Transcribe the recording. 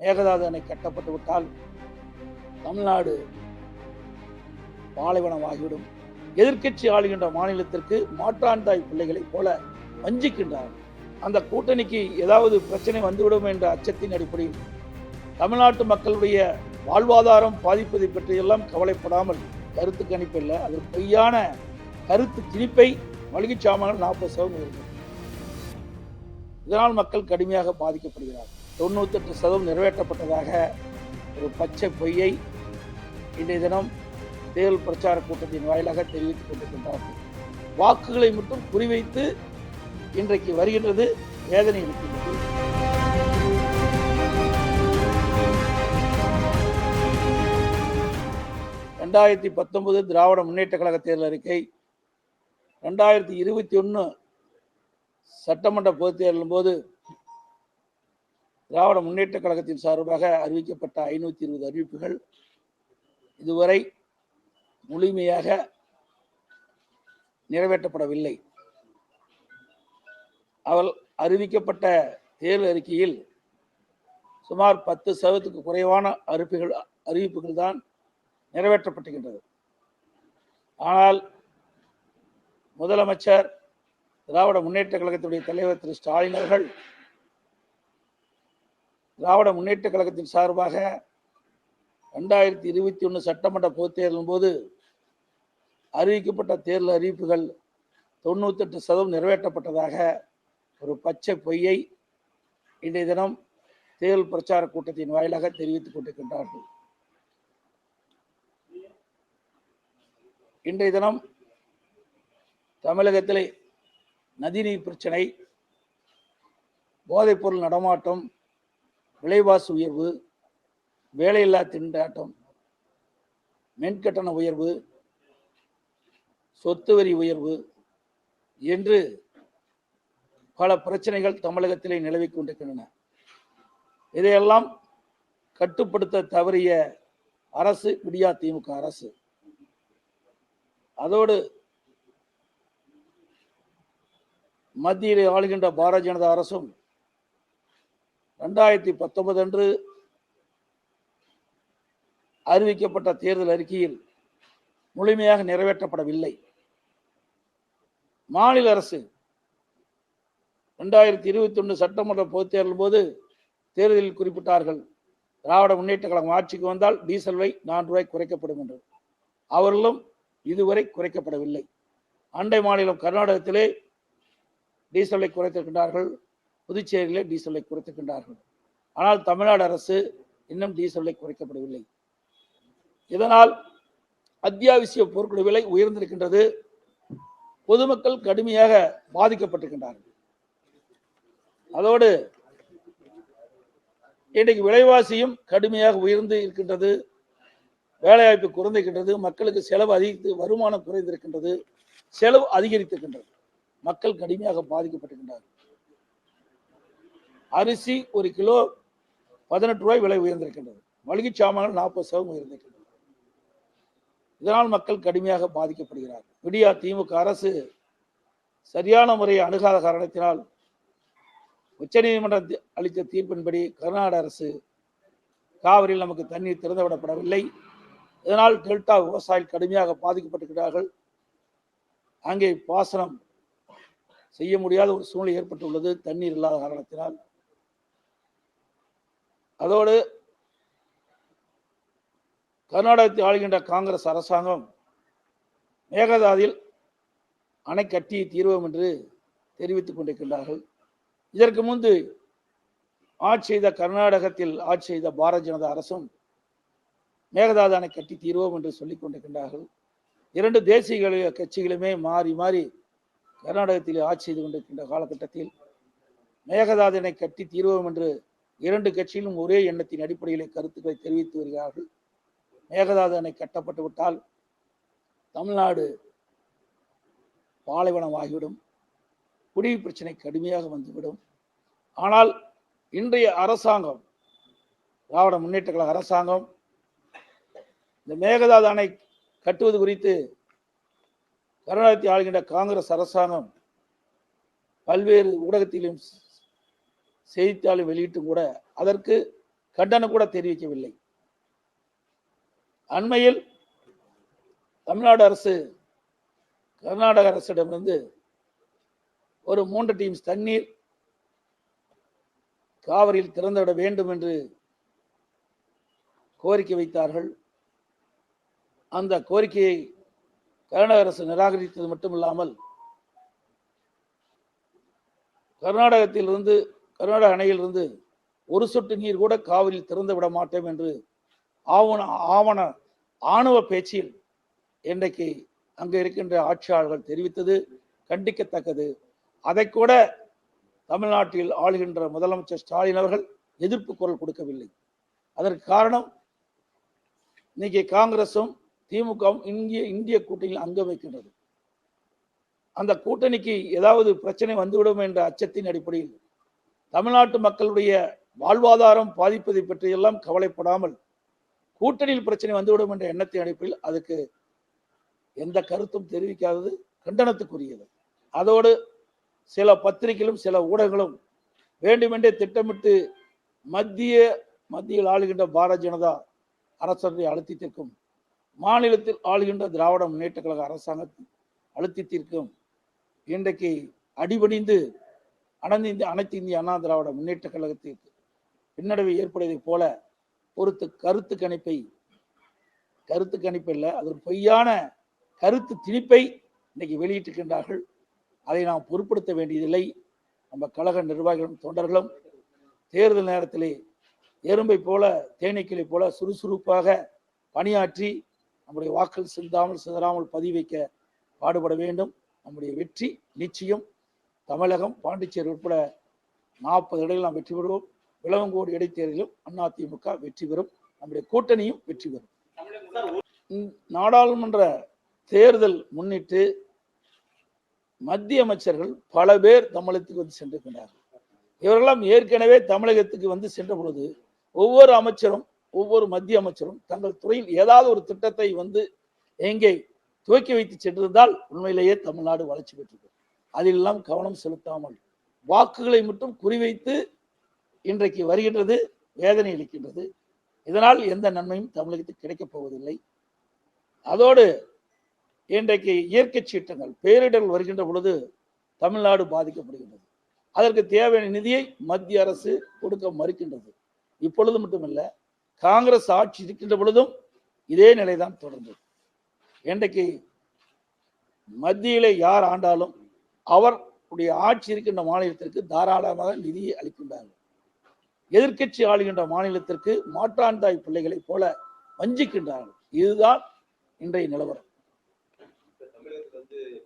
மேகதாது அணை கட்டப்பட்டு விட்டால் தமிழ்நாடு பாலைவனம் ஆகிவிடும் எதிர்க்கட்சி ஆளுகின்ற மாநிலத்திற்கு மாற்றாந்தாய் பிள்ளைகளைப் போல வஞ்சிக்கின்றார். அந்த கூட்டணிக்கு ஏதாவது பிரச்சனை வந்துவிடும் என்ற அச்சத்தின் அடிப்படையில் தமிழ்நாட்டு மக்களுடைய வாழ்வாதாரம் பாதிப்பதை பற்றியெல்லாம் கவலைப்படாமல் கருத்து கணிப்பில்லை அது பொய்யான கருத்து திணிப்பை மளிகை சாமான்கள் நாற்பது சதவீதம் இருக்கு. இதனால் மக்கள் கடுமையாக பாதிக்கப்படுகிறார்கள். தொண்ணூத்தெட்டு சதவீதம் நிறைவேற்றப்பட்டதாக ஒரு பச்சை பொய்யை இன்றைய தினம் தேர்தல் பிரச்சார கூட்டத்தின் வாயிலாக தெரிவித்துக் கொண்டிருக்கின்றார்கள். வாக்குகளை மட்டும் குறிவைத்து இன்றைக்கு வருகின்றது வேதனை இருக்கின்றது ரெண்டாயிரத்தி பத்தொன்பது திராவிட முன்னேற்ற கழக தேர்தல் அறிக்கை ரெண்டாயிரத்தி இருபத்தி ஒன்று சட்டமன்ற பொதுத் தேர்தலும் போது திராவிட முன்னேற்ற கழகத்தின் சார்பாக அறிவிக்கப்பட்ட ஐநூற்றி இருபது அறிவிப்புகள் இதுவரை முழுமையாக நிறைவேற்றப்படவில்லை. அவள் அறிவிக்கப்பட்ட தேர்தல் அறிக்கையில் சுமார் பத்து சதவீதத்துக்கு குறைவான அறிவிப்புகள் அறிவிப்புகள் தான் நிறைவேற்றப்பட்டுகின்றது ஆனால் முதலமைச்சர் திராவிட முன்னேற்ற கழகத்துடைய தலைவர் திரு ஸ்டாலின் அவர்கள் திராவிட முன்னேற்ற கழகத்தின் சார்பாக ரெண்டாயிரத்தி இருபத்தி ஒன்று சட்டமன்ற பொதுத் தேர்தலின் போது அறிவிக்கப்பட்ட தேர்தல் அறிவிப்புகள் தொண்ணூத்தெட்டு சதவீதம் நிறைவேற்றப்பட்டதாக ஒரு பச்சை பொய்யை இன்றைய தினம் தேர்தல் பிரச்சார கூட்டத்தின் வாயிலாக தெரிவித்துக் கொண்டிருக்கின்றார்கள். இன்றைய தினம் தமிழகத்திலே நதிநீர் பிரச்சனை போதைப்பொருள் நடமாட்டம் விலைவாசி உயர்வு வேலையில்லா திண்டாட்டம் மென்கட்டண உயர்வு சொத்து வரி உயர்வு என்று பல பிரச்சனைகள் தமிழகத்திலே நிலவிக் கொண்டிருக்கின்றன. இதையெல்லாம் கட்டுப்படுத்த தவறிய அரசு விடியா திமுக அரசு. அதோடு மத்தியில் ஆளுகின்ற பாரதிய ஜனதா அரசும் ரெண்டாயிரத்தி பத்தொன்பது அன்று அறிவிக்கப்பட்ட தேர்தல் அறிக்கையில் முழுமையாக நிறைவேற்றப்படவில்லை. மாநில அரசு ரெண்டாயிரத்தி இருபத்தி ஒன்று சட்டமன்ற பொதுத் தேர்தல் போது தேர்தலில் குறிப்பிட்டார்கள் திராவிட முன்னேற்ற கழகம் ஆட்சிக்கு வந்தால் டீசல் வை நான்கு ரூபாய் குறைக்கப்படும் என்று. அவர்களும் இதுவரை குறைக்கப்படவில்லை. அண்டை மாநிலம் கர்நாடகத்திலே டீசலை குறைத்திருக்கின்றார்கள். புதுச்சேரியில் டீசலை குறைத்துக்கின்றார்கள் ஆனால் தமிழ்நாடு அரசு இன்னும் டீசலை குறைக்கப்படவில்லை. இதனால் அத்தியாவசிய பொருட்கள் விலை உயர்ந்திருக்கின்றது. பொதுமக்கள் கடுமையாக பாதிக்கப்பட்டிருக்கின்றார்கள். அதோடு இன்றைக்கு விலைவாசியும் கடுமையாக உயர்ந்து இருக்கின்றது. வேலைவாய்ப்பு குறைந்திருக்கின்றது. மக்களுக்கு செலவு அதிகரித்து வருமானம் குறைந்திருக்கின்றது. செலவு அதிகரித்திருக்கின்றது. மக்கள் கடுமையாக பாதிக்கப்பட்டிருக்கின்றார்கள். அரிசி ஒரு கிலோ பதினெட்டு ரூபாய் விலை உயர்ந்திருக்கின்றது. மளிகை சாமான்கள் நாற்பது சதவீதம் உயர்ந்திருக்கின்றது. இதனால் மக்கள் கடுமையாக பாதிக்கப்படுகிறார்கள். விடியா திமுக அரசு சரியான முறையை அணுகாத காரணத்தினால் உச்சநீதிமன்றம் அளித்த தீர்ப்பின்படி கர்நாடக அரசு காவிரியில் நமக்கு தண்ணீர் திறந்துவிடப்படவில்லை. இதனால் டெல்டா விவசாயிகள் கடுமையாக பாதிக்கப்பட்டிருக்கிறார்கள். அங்கே பாசனம் செய்ய முடியாத ஒரு சூழ்நிலை ஏற்பட்டுள்ளது. தண்ணீர் இல்லாத காரணத்தினால் அதோடு கர்நாடகத்தை ஆளுகின்ற காங்கிரஸ் அரசாங்கம் மேகதாதில் அணை கட்டி தீர்வோம் என்று தெரிவித்துக் கொண்டிருக்கின்றார்கள். இதற்கு முன்பு ஆட்சி செய்த கர்நாடகத்தில் ஆட்சி செய்த பாரதிய ஜனதா அரசும் மேகதாது அணை கட்டி தீர்வோம் என்று சொல்லிக் கொண்டிருக்கின்றார்கள். இரண்டு தேசிய கட்சிகளுமே மாறி மாறி கர்நாடகத்தில் ஆட்சி செய்து கொண்டிருக்கின்ற காலகட்டத்தில் மேகதாது அணை கட்டி தீர்வோம் என்று இரண்டு கட்சியிலும் ஒரே எண்ணத்தின் அடிப்படையிலே கருத்துக்களை தெரிவித்து வருகிறார்கள். மேகதாது அணை கட்டப்பட்டு விட்டால் தமிழ்நாடு பாலைவனம் ஆகிவிடும். குடி பிரச்சனை கடுமையாக வந்துவிடும். ஆனால் இன்றைய அரசாங்கம் திராவிட முன்னேற்ற கழக அரசாங்கம் இந்த மேகதாது அணை கட்டுவது குறித்து கருணாநிதி ஆளுகின்ற காங்கிரஸ் அரசாங்கம் பல்வேறு ஊடகத்திலும் செய்தித்தாள் வெளியிட்டும் கூட அதற்கு கண்டனம் கூட தெரிவிக்கவில்லை. அண்மையில் தமிழ்நாடு அரசு கர்நாடக அரசிடமிருந்து ஒரு மூன்று டீம்ஸ் தண்ணீர் காவிரியில் திறந்துவிட வேண்டும் என்று கோரிக்கை வைத்தார்கள். அந்த கோரிக்கையை கர்நாடக அரசு நிராகரித்தது மட்டுமில்லாமல் கர்நாடகத்திலிருந்து கர்நாடக அணையிலிருந்து ஒரு சொட்டு நீர் கூட காவிரியில் திறந்து விட மாட்டோம் என்று ஆவண ஆவண ஆணவ பேச்சில் இன்றைக்கு அங்கே இருக்கின்ற ஆட்சியாளர்கள் தெரிவித்தது கண்டிக்கத்தக்கது. அதை கூட தமிழ்நாட்டில் ஆளுகின்ற முதலமைச்சர் ஸ்டாலின் அவர்கள் எதிர்ப்பு குரல் கொடுக்கவில்லை. அதற்கு காரணம் இன்னைக்கு காங்கிரசும் திமுகவும் இந்திய இந்திய கூட்டணியில் அங்கம் வைக்கின்றது. அந்த கூட்டணிக்கு ஏதாவது பிரச்சனை வந்துவிடும் என்ற அச்சத்தின் அடிப்படையில் தமிழ்நாட்டு மக்களுடைய வாழ்வாதாரம் பாதிப்பதை பற்றியெல்லாம் கவலைப்படாமல் கூட்டணியில் பிரச்சனை வந்துவிடும் என்ற எண்ணத்தின் அடிப்படையில் அதுக்கு எந்த கருத்தும் தெரிவிக்காதது கண்டனத்துக்குரியது. அதோடு சில பத்திரிகைகளும் சில ஊடகங்களும் வேண்டுமென்றே திட்டமிட்டு மத்திய மத்தியில் ஆளுகின்ற பாரதிய ஜனதா அரசை அழுத்தத்திற்கும் மாநிலத்தில் ஆளுகின்ற திராவிட முன்னேற்ற கழக அரசாங்கத்தின் அழுத்தத்திற்கும் இன்றைக்கு அடிபணிந்து அனைத்து இந்திய அனைத்து இந்திய அண்ணா திராவிட முன்னேற்ற கழகத்திற்கு பின்னடைவு ஏற்படுவதைப் போல பொறுத்து கருத்து கணிப்பை கருத்து கணிப்பு இல்லை அது ஒரு பொய்யான கருத்து திணிப்பை இன்னைக்கு வெளியிட்டிருக்கின்றார்கள். அதை நாம் பொருட்படுத்த வேண்டியதில்லை. நம்ம கழக நிர்வாகிகளும் தொண்டர்களும் தேர்தல் நேரத்திலே எறும்பை போல தேனீக்களை போல சுறுசுறுப்பாக பணியாற்றி நம்முடைய வாக்கள் சிந்தாமல் சிதறாமல் பதிவைக்க பாடுபட வேண்டும். நம்முடைய வெற்றி நிச்சயம். தமிழகம் பாண்டிச்சேரி உட்பட நாற்பது இடங்களில் நாம் வெற்றி பெறுவோம். விளவங்கோடு இடைத்தேர்தலிலும் அதிமுக வெற்றி பெறும். நம்முடைய கூட்டணியும் வெற்றி பெறும். நாடாளுமன்ற தேர்தல் முன்னிட்டு மத்திய அமைச்சர்கள் பல பேர் தமிழகத்துக்கு வந்து சென்றிருக்கிறார்கள். இவரெல்லாம் ஏற்கனவே தமிழகத்துக்கு வந்து சென்ற பொழுது ஒவ்வொரு அமைச்சரும் ஒவ்வொரு மத்திய அமைச்சரும் தங்கள் துறையில் ஏதாவது ஒரு திட்டத்தை வந்து எங்கே துவக்கி வைத்து சென்றிருந்தால் உண்மையிலேயே தமிழ்நாடு வளர்ச்சி பெற்றது அதிலெல்லாம் கவனம் செலுத்தாமல் வாக்குகளை மட்டும் குறிவைத்து இன்றைக்கு வருகின்றது வேதனை அளிக்கின்றது. இதனால் எந்த நன்மையும் தமிழகத்துக்கு கிடைக்கப் போவதில்லை. அதோடு இன்றைக்கு இயற்கை சீற்றங்கள் பேரிடர்கள் வருகின்ற பொழுது தமிழ்நாடு பாதிக்கப்படுகின்றது. அதற்கு தேவையான நிதியை மத்திய அரசு கொடுக்க மறுக்கின்றது. இப்பொழுது மட்டுமல்ல காங்கிரஸ் ஆட்சி இருக்கின்ற பொழுதும் இதே நிலைதான் தொடர்ந்தது. இன்றைக்கு மத்தியிலே யார் ஆண்டாலும் அவருடைய ஆட்சி இருக்கின்ற மாநிலத்திற்கு தாராளமாக நிதியை அளிக்கின்றார்கள். எதிர்க்கட்சி ஆளுகின்ற மாநிலத்திற்கு மாற்றாந்தாய் பிள்ளைகளைப் போல வஞ்சிக்கின்றார்கள். இதுதான் இன்றைய நிலவரம்.